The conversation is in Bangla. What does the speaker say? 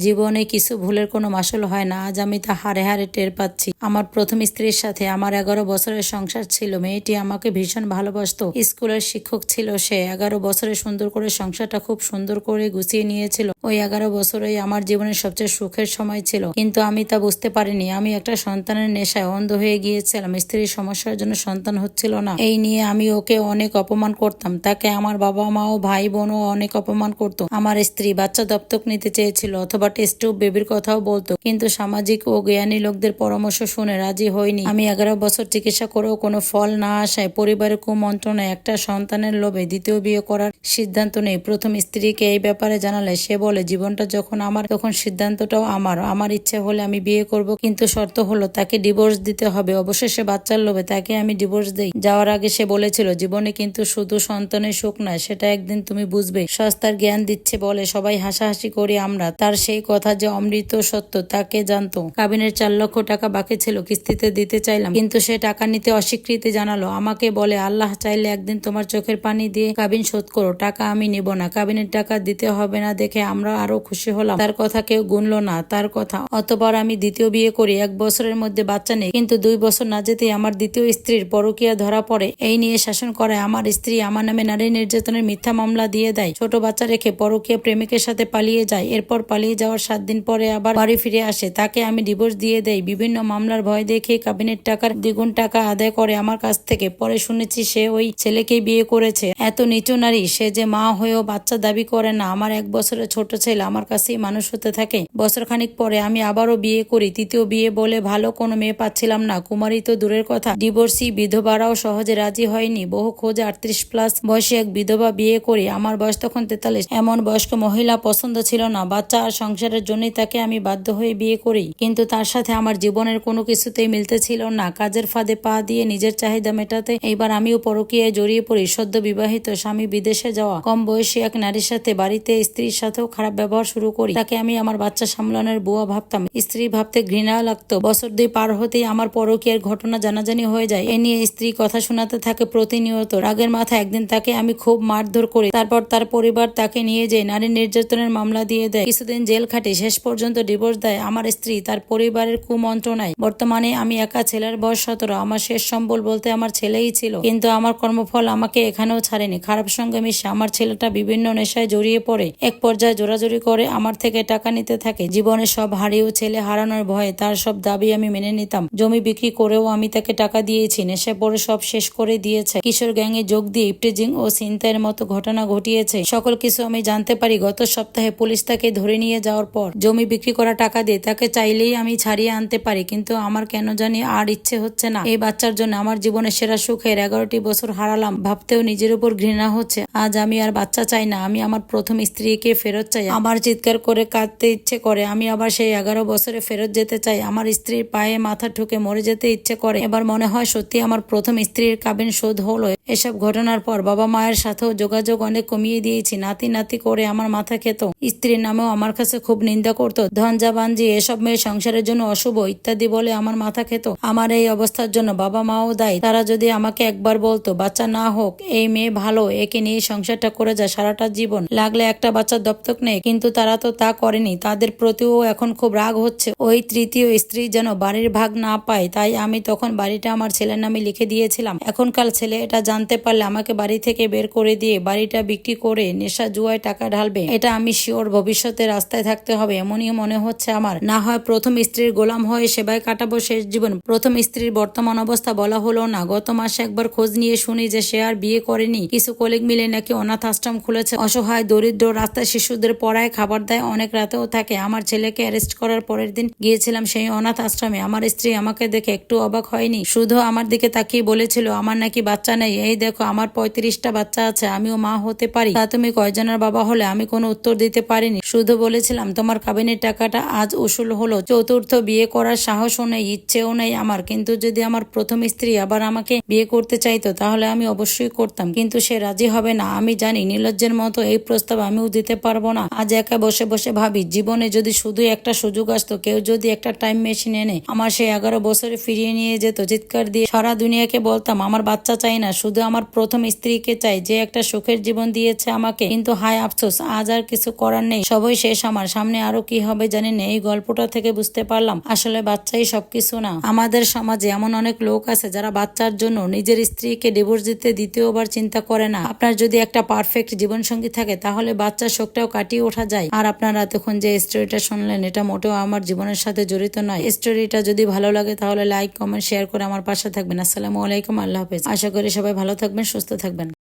জীবনে কিছু ভুলের কোনো মাসল হয় না। আজ আমি তা হারে হারে টের পাচ্ছি। আমার প্রথম স্ত্রীর সাথে আমার এগারো বছরের সংসার ছিল। মেয়েটি আমাকে ভীষণ ভালোবাসতো। স্কুলের শিক্ষক ছিল সে। এগারো বছরে সুন্দর করে সংসারটা খুব সুন্দর করে গুছিয়ে নিয়েছিল। ওই এগারো বছরেই আমার জীবনের সবচেয়ে সুখের সময় ছিল। কিন্তু আমি তা বুঝতে পারিনি। আমি একটা সন্তানের নেশায় অন্ধ হয়ে গিয়েছিলাম। স্ত্রীর সমস্যার জন্য সন্তান হচ্ছিল না। এই নিয়ে আমি ওকে অনেক অপমান করতাম। তাকে আমার বাবা মা ও ভাই বোনও অনেক অপমান করতো। আমার স্ত্রী বাচ্চা দপ্তক নিতে চেয়েছিল অথবা টেস্ট টিউব বেবির কথাও বলতো। কিন্তু সামাজিক ও জ্ঞানী লোকদের পরামর্শ শুনে রাজি হয়নি। আমি এগারো বছর চিকিৎসা করেও কোনো ফল না আসায় পরিবারের কুমন্ত্রণায় একটা সন্তানের লোভে দ্বিতীয় বিয়ে করার সিদ্ধান্ত নেই। প্রথম স্ত্রীকে এই ব্যাপারে জানালে সে বলে, জীবনটা যখন আমার, তখন সিদ্ধান্তটাও আমার। আমার ইচ্ছে হলে আমি বিয়ে করব, কিন্তু শর্ত হলো তাকে ডিভোর্স দিতে হবে। অবশেষে বাচ্চার লোভে তাকে আমি ডিভোর্স দেই। যাওয়ার আগে সে বলেছিল, জীবনে কিন্তু শুধু সন্তানের সুখ নয়, সেটা একদিন তুমি বুঝবে। সস্তার জ্ঞান দিচ্ছে বলে সবাই হাসাহাসি করি আমরা। তার সেই কথা যে অমৃত সত্য তাকে জানতো? কাবিনের চার লক্ষ টাকা বাকি ছিল, কিস্তিতে দিতে চাইলাম। কিন্তু সে টাকা নিতে অস্বীকৃতি জানালো। আমাকে বলে, আল্লাহ চাইলে একদিন তোমার চোখের পানি দিয়ে কাবিন শোধ করো, টাকা আমি নিব না। কাবিনের টাকা দিতে হবে না দেখে আমরা আরও খুশি হলাম। তার কথা কেউ গুনলো না, তার কথা। অতবার আমি দ্বিতীয় বিয়ে করি, এক বছরের মধ্যে বাচ্চা নেই। কিন্তু দুই বছর না যেতেই আমার দ্বিতীয় স্ত্রীর পরকীয়া ধরা পড়ে। এই নিয়ে শাসন করায় আমার স্ত্রী আমার নামে নারী নির্যাতনের মিথ্যা মামলা দিয়ে দেয়। ছোট বাচ্চা রেখে পরকীয়া প্রেমিকের সাথে পালিয়ে যায়। এরপর পালিয়ে যাওয়ার সাত দিন পরে আবার বাড়ি ফিরে আসে। তাকে আমি ডিভোর্স দিয়ে দেই। বিভিন্ন মামলার ভয় দেখে কাবিনের টাকার দ্বিগুণ টাকা আদায় করে আমার কাছ থেকে। পরে শুনেছি সে ওই ছেলেকেই বিয়ে করেছে। এত নিচু নারী, সে যে মা হয়েও বাচ্চা দাবি করে না। আমার এক বছরের ছোট ছেলে আমার কাছেই মানুষ হতে থাকে। বছর খানিক পরে আমি আবারও বিয়ে করি। তৃতীয় বিয়ে বলে ভালো কোনো মেয়ে পাচ্ছিলাম না। কুমারী তো দূরের কথা। ডিভোর্সি বিধবারাও সহজে রাজি হয়নি। বহু খোঁজে, আটত্রিশ প্লাস বয়সে এক বিধবা বিয়ে করি। আমার বয়স তখন তেতাল্লিশ। এমন বয়স্ক মহিলা পছন্দ ছিল না। বাচ্চা আর সংসারের জন্যই তাকে আমি বাধ্য হয়ে বিয়ে করি। কিন্তু তার সাথে আমার জীবনের কোনো কিছুতেই মিলতে ছিল না। কাজের ফাঁদে পা দিয়ে নিজের চাহিদা মেটাতে এইবার আমিও পরকীয়ায় জড়িয়ে পড়ি। সদ্য বিবাহিত স্বামী বিদেশে যাওয়া, কম বয়সী এক নারীর সাথে বাড়িতে স্ত্রীর সাথেও খারাপ ব্যবহার শুরু করি। তাকে আমি আমার বাচ্চা সামলানোর বুয়া ভাবতাম। স্ত্রী ভাবতে ঘৃণা লাগতো। বছর দুই পার হতেই আমার পরকীয়ার ঘটনা জানাজানি হয়ে যায়। এ নিয়ে স্ত্রী কথা শোনাতে থাকে প্রতিনিয়ত। রাগের মাথায় একদিন তাকে আমি খুব মারধর করি। তারপর তার পরিবার তাকে নিয়ে যায় নারী নির্যাতনের মামলা দিয়ে দেয়। কিছুদিন জেল খাটে শেষ পর্যন্ত ডিভোর্স দেয় আমার স্ত্রী। তার পরিবারের কুমন্ত্রণায়, বর্তমানে আমি একা ছেলের বয়স সতেরো, আমার শেষ সম্বল বলতে আমার ছেলেই ছিল। কিন্তু আমার কর্মফল আমাকে এখানেও ছাড়েনি। খারাপ সঙ্গে মিশে আমার ছেলেটা বিভিন্ন নেশায় জড়িয়ে পড়ে। এক পর্যায়ে জোরাজোরি করে আমার থেকে টাকা নিতে থাকে। জীবনে সব হারিয়েও ছেলে হারানোর ভয়ে তার সব দাবি আমি মেনে নিতাম। জমি বিক্রি করেও আমি তাকে টাকা দিয়েছি। নেশায় পড়ে সব শেষ করে দিয়েছে। কিশোর গ্যাংয়ে যোগ দিয়ে ইপটিজিং ও ছিনতাইয়ের মতো ঘটনা ঘটিয়েছে। সকল কিছু আমি জানতে পারি। গত সপ্তাহে পুলিশ তাকে ধরে নিয়ে যাওয়ার পর জমি বিক্রি করা টাকা দিয়ে তাকে চাইলেই আমি ছাড়িয়ে আনতে পারি। কিন্তু আমার কেন জানি আর ইচ্ছে হচ্ছে না। এই বাচ্চার জন্য আমার জীবনের সেরা সুখের এগারোটি বছর হারালাম। ভাবতেও নিজের উপর ঘৃণা হচ্ছে। আজ আমি আর বাচ্চা চাই না। আমি আমার প্রথম স্ত্রীকে ফেরত চাই। আমার চিৎকার করে কাঁদতে ইচ্ছে করে। আমি আবার সেই এগারো বছরে ফেরত যেতে চাই। আমার স্ত্রীর পায়ে মাথা ঠুকে মরে যেতে ইচ্ছে করে। এবার মনে হয় সত্যি আমার প্রথম স্ত্রীর কাবিন শোধ হলো। এসব ঘটনার পর বাবা মায়ের সাথেও যোগাযোগ অনেক কমিয়ে দিয়েছি। নাতি নাতি করে আমার মাথা খেত। স্ত্রীর নামেও আমার কাছে খুব নিন্দা করতো। ধনজা বাঞ্জি এসব মেয়ে সংসারের জন্য অশুভ ইত্যাদি বলে আমার মাথা খেত। আমার এই অবস্থার জন্য বাবা মাও দায়ী। তারা যদি আমাকে একবার বলতো, বাচ্চা না হোক, এই মেয়ে ভালো, একে নিয়ে সংসারটা করে যায় সারাটা জীবন। লাগলে একটা বাচ্চার দপ্তক নেই কিন্তু তারা তো তা করেনি। তাদের প্রতিও এখন খুব রাগ হচ্ছে। ওই তৃতীয় স্ত্রী যেন বাড়ির ভাগ না পায়, তাই আমি তখন বাড়িটা আমার ছেলের নামে লিখে দিয়েছিলাম। এখনকার ছেলে এটা জানতে পারলে আমাকে বাড়ি থেকে বের করে দিয়ে বাড়িটা বিক্রি করে নেশা জুয়ায় টাকা ঢালবে। এটা আমি শিওর ভবিষ্যতে রাস্তায় থাকতে হবে, এমনই মনে হচ্ছে আমার। না হয় প্রথম স্ত্রীর গোলাম হয়ে সেবায় কাটাবো শেষ জীবন। প্রথম স্ত্রীর বর্তমান অবস্থা বলা হলো না। গত মাসে একবার খোঁজ নিয়ে শুনি যে সে আর বিয়ে করেনি। কিছু কলিগ মিলে নাকি অনাথ আশ্রম খুলেছে। অসহায়, দরিদ্র রাস্তায় শিশুদের পড়ায় খাবার দেয়, অনেক রাতেও থাকে। আমার ছেলেকে অ্যারেস্ট করার পরের দিন গিয়েছিলাম সেই অনাথ আশ্রমে। আমার স্ত্রী আমাকে দেখে একটু অবাক হয়নি। শুধু আমার দিকে তাকিয়ে বলেছিল, আমার নাকি বাচ্চা নেই। এই দেখো, আমার পঁয়ত্রিশটা বাচ্চা আছে। আমিও মা হতে পারি। তা তুমি কয়জনের বাবা হলে? আমি কোনো উত্তর দিতে পারিনি। শুধু বলেছিলাম তোমার কাবিনের টাকাটা আজ উসুল হলো। চতুর্থ বিয়ে করার সাহসও নেই, ইচ্ছেও নেই আমার। কিন্তু যদি আমার প্রথম স্ত্রী আবার আমাকে বিয়ে করতে চাইতো, তাহলে আমি অবশ্যই করতাম। কিন্তু সে রাজি হবে না। আমি জানি নির্লজ্জের মতো এই প্রস্তাব আমিও দিতে পারব না। আজ একা বসে বসে ভাবি, জীবনে যদি শুধু একটা সুযোগ আসতো, কেউ যদি একটা টাইম মেশিন এনে আমার সেই এগারো বছরে ফিরিয়ে নিয়ে যেত, চিৎকার দিয়ে সারা দুনিয়াকে বলতাম, আমার বাচ্চা চাই না, শুধু আমার প্রথম স্ত্রীকে চাই। যে একটা সুখের জীবন দিয়েছে আমাকে। কিন্তু হায় আফসোস, আজ আর কিছু করার নেই। সবই শেষ আমার। সামনে আরও কি হবে জানি না, এই গল্পটা থেকে বুঝতে পারলাম। আসলে বাচ্চাই সবকিছু না। আমাদের সমাজে এমন অনেক লোক আছে যারা বাচ্চার জন্য নিজের স্ত্রীকে ডিভোর্স দিতে দ্বিতীয়বার চিন্তা করে না। আপনার যদি একটা পারফেক্ট জীবনসঙ্গী থাকে, তাহলে বাচ্চার শোকটাও কাটিয়ে ওঠা যায়। আর আপনারা এতক্ষণ যে স্টোরিটা শুনলেন, এটা মোটেও আমার জীবনের সাথে জড়িত নয়। স্টোরিটা যদি ভালো লাগে, তাহলে লাইক কমেন্ট শেয়ার করে আমার পাশে থাকবেন। আসসালামু আলাইকুম, আল্লাহ হাফেজ। আশা করি সবাই ভালো থাকবেন, সুস্থ থাকবেন।